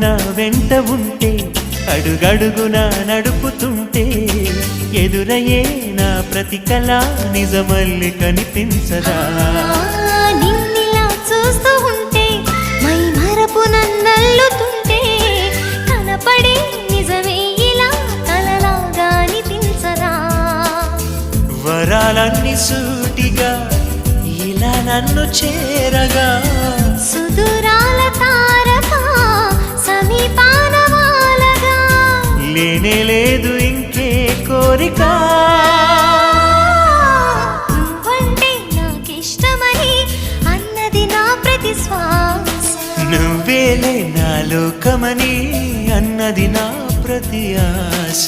నా వెంట ఉంటే అడుగడుగున నడుపుతుంటే ఎదురయ్యే నా ప్రతి కళ నిజమల్లి కనిపించదా? నిన్నిలా చూస్తూ ఉంటే మై మరపు నన్నల్లుతుంటే కనపడే నిజమే ఇలా కలలాగా అనిపించదా? వరాలన్నీ సూటిగా ఇలా నన్ను చేరగా లేనే లేదు ఇంకే కోరిక. నువ్వంటే నాకిష్టమని అన్నది నా ప్రతి శ్వాస నువ్వేలే నా లోకమని అన్నది నా ప్రతి ఆశ.